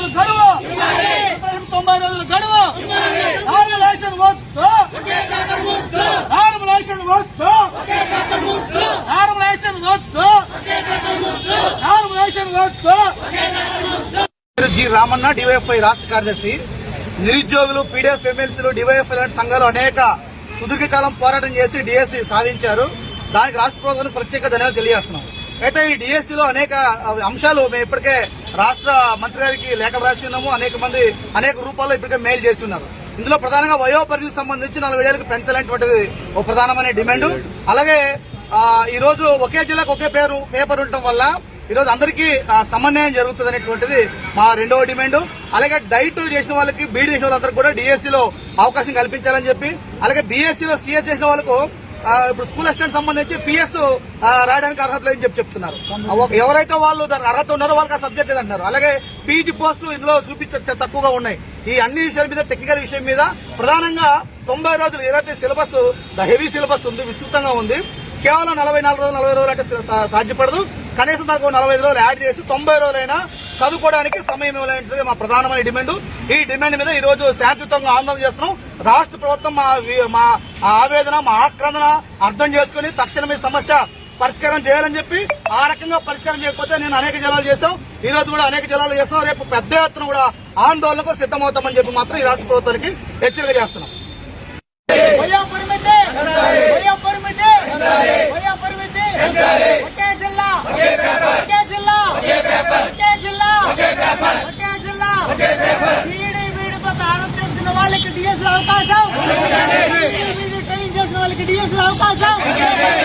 రోజులు గడువు. తొంభై రోజులు గడువు. ఆరు లైసెన్స్ వద్దు. ఆరు లైసెన్స్ వద్దు. ఆరు లైసెన్స్ వద్దు. ఆరు లైసెన్స్ వద్దు. జి రామన్న డివైఎఫ్ఐ రాష్ట్ర కార్యదర్శి. నిరుద్యోగులు పీడిఎఫ్ ఎమ్మెల్సీలు డివైఎఫ్ఐ లాంటి సంఘాలు అనేక సుదీర్ఘకాలం పోరాటం చేసి డిఎస్సి సాధించారు. దానికి రాష్ట్ర ప్రభుత్వానికి ప్రత్యేక ధన్యవాదాలు తెలియజేస్తున్నాం. అయితే ఈ డిఎస్సి లో అనేక అంశాలు మేము ఇప్పటికే రాష్ట్ర మంత్రి గారికి లేఖలు రాసి ఉన్నాము. అనేక మంది అనేక రూపాల్లో ఇప్పటికే మెయిల్ చేసి ఉన్నారు. ఇందులో ప్రధానంగా వయో పరిధికి సంబంధించి నలభై ఏళ్ళకి పెంచాలనేటువంటిది ఒక ప్రధానమైన డిమాండ్. అలాగే ఈ రోజు ఒకే జిల్లాకు ఒకే పేరు పేపర్ ఉండటం వల్ల ఈ రోజు అందరికీ సమన్వయం జరుగుతుంది అనేటువంటిది మా రెండవ డిమాండ్. అలాగే డైట్ చేసిన వాళ్ళకి బీడీ చేసిన వాళ్ళందరికీ కూడా డిఎస్సీలో అవకాశం కల్పించాలని చెప్పి అలాగే బీఎస్సీలో సీఎస్ సిఎస్ చేసిన వాళ్ళకు ఇప్పుడు స్కూల్ అసిస్టెంట్ సంబంధించి పిఎస్ రాయడానికి అర్హత లేదని చెప్పి చెప్తున్నారు. ఒక- ఎవరైతే వాళ్ళు దానికి అర్హత ఉన్నారో వాళ్ళకి ఆ సబ్జెక్ట్ లేదంటున్నారు. అలాగే పీజీ పోస్టులు ఇందులో చూపించ తక్కువగా ఉన్నాయి. ఈ అన్ని విషయాల మీద టెక్నికల్ విషయం మీద ప్రధానంగా తొంభై రోజులు ఏదైతే సిలబస్ ద హెవీ సిలబస్ ఉంది విస్తృతంగా ఉంది కేవలం నలభై నాలుగు రోజులు నలభై రోజులు అంటే సాధ్యపడదు. కనీసం దానికి నలభై ఐదు రోజులు యాడ్ చేసి తొంభై రోజులైనా చదువుకోవడానికి సమయం ఇవ్వాలనేది మా ప్రధానమైన డిమాండ్. ఈ డిమాండ్ మీద ఈ రోజు శాంతియుతంగా ఆందోళన చేస్తున్నాం. రాష్ట్ర ప్రభుత్వం మా మా ఆవేదన మా ఆక్రందన అర్థం చేసుకుని తక్షణమే సమస్య పరిష్కారం చేయాలని చెప్పి ఆ రకంగా పరిష్కారం చేయకపోతే నేను అనేక జిల్లాలు చేశాం. ఈ రోజు కూడా అనేక జిల్లాలు చేస్తాం రేపు పెద్ద ఎత్తున కూడా ఆందోళనకు సిద్ధమవుతామని చెప్పి మాత్రం ఈ రాష్ట్ర ప్రభుత్వానికి హెచ్చరిక చేస్తున్నాం. చేసిన అవకాశం. క్లీన్ అవకాశం.